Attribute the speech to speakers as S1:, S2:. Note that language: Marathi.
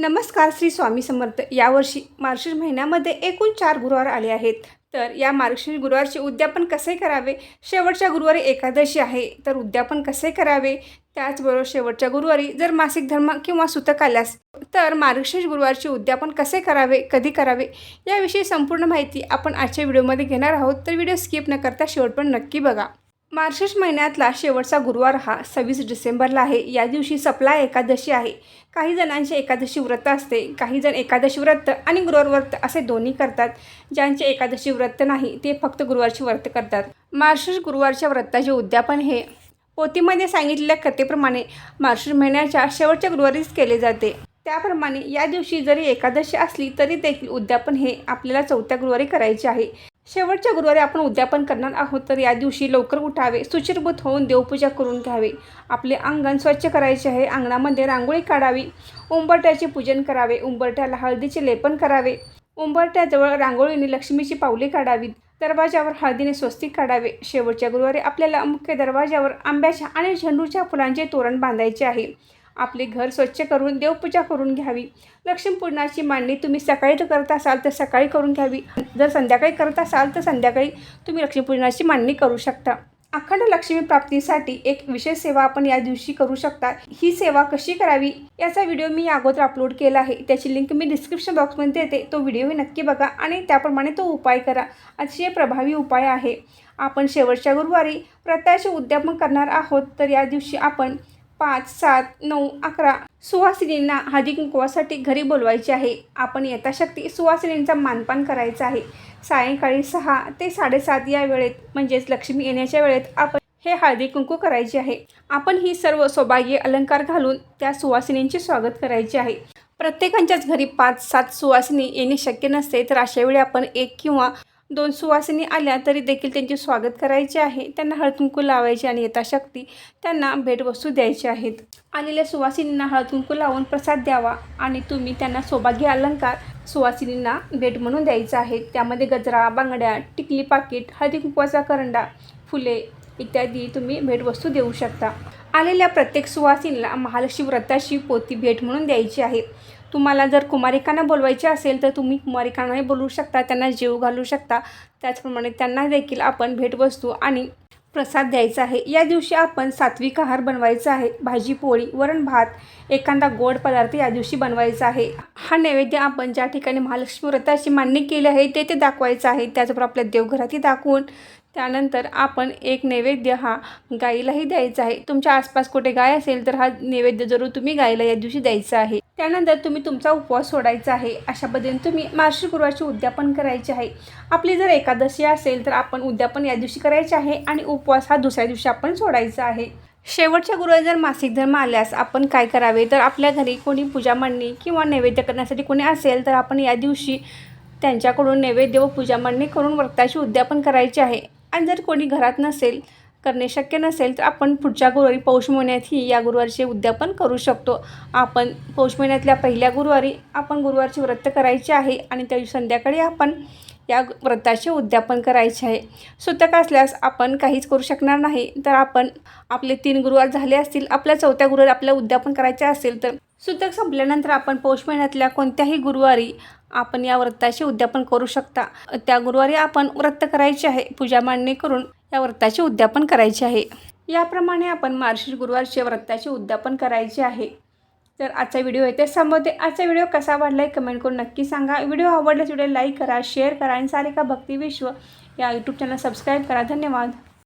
S1: नमस्कार श्री स्वामी समर्थ. यावर्षी मार्गशीर्ष महिन्यामध्ये एकूण चार गुरुवार आले आहेत. तर या मार्गशीर्ष गुरुवारचे उद्यापन कसे करावे? शेवटच्या गुरुवारी एकादशी आहे तर उद्यापन कसे करावे? त्याचबरोबर शेवटच्या गुरुवारी जर मासिक धर्म किंवा सुतक आल्यास तर मार्गशीर्ष गुरुवारचे उद्यापन कसे करावे? कधी करावे? याविषयी संपूर्ण माहिती आपण आजच्या व्हिडिओमध्ये घेणार आहोत. तर व्हिडिओ स्किप न करता शेवट पण नक्की बघा. मार्गशीर्ष महिन्यातला शेवटचा गुरुवार हा सव्वीस डिसेंबरला आहे. या दिवशी सपला एकादशी आहे. काही जणांचे एकादशी व्रत असते. काही जण एकादशी व्रत आणि गुरुवार व्रत असे दोन्ही करतात. ज्यांचे एकादशी व्रत नाही ते फक्त गुरुवारचे व्रत करतात. मार्गशीर्ष गुरुवारच्या व्रताचे उद्यापन हे पोथीमध्ये सांगितलेल्या कथेप्रमाणे मार्गशीर्ष महिन्याच्या शेवटच्या गुरुवारीच केले जाते. त्याप्रमाणे या दिवशी जरी एकादशी असली तरी देखील उद्यापन हे आपल्याला चौथ्या गुरुवारी करायचे आहे. शेवटच्या गुरुवारी आपण उद्यापन करणार आहोत. तर या दिवशी लवकर उठावे सुचिरभूत होऊन देवपूजा करून घ्यावे. आपले अंगण स्वच्छ करायचे आहे. अंगणामध्ये रांगोळी काढावी. उंबरट्याचे पूजन करावे. उंबरट्याला हळदीचे लेपन करावे. उंबरट्याजवळ रांगोळीने लक्ष्मीची पावले काढावीत दरवाजावर हळदीने स्वस्तिक काढावे. शेवटच्या गुरुवारी आपल्याला मुख्य दरवाजावर आंब्याच्या आणि झेंडूच्या फुलांचे तोरण बांधायचे आहे. आपले घर स्वच्छ करून देवपूजा करून घ्यावी. लक्ष्मीपूजनाची मांडणी तुम्ही सकाळी तर करत असाल तर सकाळी करून घ्यावी. जर संध्याकाळी करत असाल तर संध्याकाळी तुम्ही लक्ष्मीपूजनाची मांडणी करू शकता. अखंड लक्ष्मी प्राप्तीसाठी एक विशेष सेवा आपण या दिवशी करू शकता. ही सेवा कशी करावी याचा व्हिडिओ मी अगोदर अपलोड केला आहे. त्याची लिंक मी डिस्क्रिप्शन बॉक्समध्ये देते. तो व्हिडिओही नक्की बघा आणि त्याप्रमाणे तो उपाय करा. अतिशय प्रभावी उपाय आहे. आपण शेवटच्या गुरुवारी प्रत्यक्ष उद्यापन करणार आहोत. तर या दिवशी आपण पाच सात नऊ अकरा. सुवासिनींना हळदी कुंकवासाठी घरी बोलवायचे आहे. आपण यथाशक्ती सुवासिनींचा मानपान करायचा आहे. सायंकाळी सहा ते साडेसात या वेळेत म्हणजेच लक्ष्मी येण्याच्या वेळेत आपण हे हळदी कुंकू करायचे आहे. आपण ही सर्व सौभाग्य अलंकार घालून त्या सुवासिनींचे स्वागत करायचे आहे. प्रत्येकांच्याच घरी पाच सात सुवासिनी येणे शक्य नसते तर अशावेळी आपण एक किंवा दोन सुवासिनी आल्या तरी देखील त्यांचे स्वागत करायचे आहे. त्यांना हळदकुंकू लावायची लावायचे आणि यथाशक्ती त्यांना भेटवस्तू द्यायची आहेत. आलेल्या सुवासिनींना हळदकुंकू लावून प्रसाद द्यावा आणि तुम्ही त्यांना सौभाग्य अलंकार सुवासिनींना भेट म्हणून द्यायचा आहे. त्यामध्ये गजरा बांगड्या टिकली पाकिट हळदी कुंकवाचा करंडा फुले इत्यादी तुम्ही भेटवस्तू देऊ शकता. आलेल्या प्रत्येक सुवासिनीला महालक्ष्मी व्रताची पोती भेट म्हणून द्यायची आहे. तुम्हाला जर कुमारिकांना बोलवायचे असेल तर तुम्ही कुमारिकांनाही बोलवू शकता त्यांना जीव घालू शकता. त्याचप्रमाणे त्यांना देखील आपण भेटवस्तू आणि प्रसाद द्यायचा आहे. या दिवशी आपण सात्विक आहार बनवायचा आहे. भाजी पोळी वरण भात एखादा गोड पदार्थ या दिवशी बनवायचा आहे. हा नैवेद्य आपण ज्या ठिकाणी महालक्ष्मी व्रताची मान्य केली आहे ते ते दाखवायचं आहे. त्याचबरोबर आपल्या देवघरातही दाखवून त्यानंतर आपण एक नैवेद्य हा गाईलाही द्यायचा आहे. तुमच्या आसपास कुठे गाय असेल तर हा नैवेद्य जरूर तुम्ही गाईला या दिवशी द्यायचा आहे. त्यानंतर तुम्ही तुमचा उपवास सोडायचा आहे. अशा पद्धतीने तुम्ही मार्शी गुरुवारचे उद्यापन करायचे आहे. आपली जर एकादशी असेल तर आपण उद्यापन या दिवशी करायचे आहे आणि उपवास हा दुसऱ्या दिवशी आपण सोडायचा आहे. शेवटच्या गुरुवारी जर मासिक धर्म आल्यास आपण काय करावे? तर आपल्या घरी कोणी पूजा मांडणी किंवा नैवेद्य करण्यासाठी कोणी असेल तर आपण या दिवशी त्यांच्याकडून नैवेद्य व पूजा मांडणी करून व्रताचे उद्यापन करायचे आहे. आणि जर कोणी घरात नसेल करणे शक्य नसेल तर आपण पुढच्या गुरुवारी पौष महिन्यातही या गुरुवारचे उद्यापन करू शकतो. आपण पौष महिन्यातल्या पहिल्या गुरुवारी आपण गुरुवारचे व्रत करायचे आहे आणि त्या संध्याकाळी आपण या व्रताचे उद्यापन करायचे आहे. सुतक असल्यास आपण काहीच करू शकणार नाही. तर आपण आपले तीन गुरुवार झाले असतील आपल्या चौथ्या गुरुवारी आपल्या उद्यापन करायचे असेल तर सुतक संपल्यानंतर आपण पौष महिन्यातल्या कोणत्याही गुरुवारी आपण या व्रताचे उद्यापन करू शकता. त्या गुरुवारी आपण व्रत करायचे आहे. पूजा मांडणी करून या व्रताचे उद्यापन करायचे आहे. याप्रमाणे आपण मार्गशीर्ष गुरुवारचे व्रताचे उद्यापन करायचे आहे. तर आजचा व्हिडिओ येथे संपवते. आजचा व्हिडिओ कसा वाढला आहे कमेंट करून नक्की सांगा. व्हिडिओ आवडल्यास व्हिडिओ लाईक करा शेअर करा आणि सारिका भक्ती विश्व या यूट्यूब चॅनल सबस्क्राईब करा. धन्यवाद.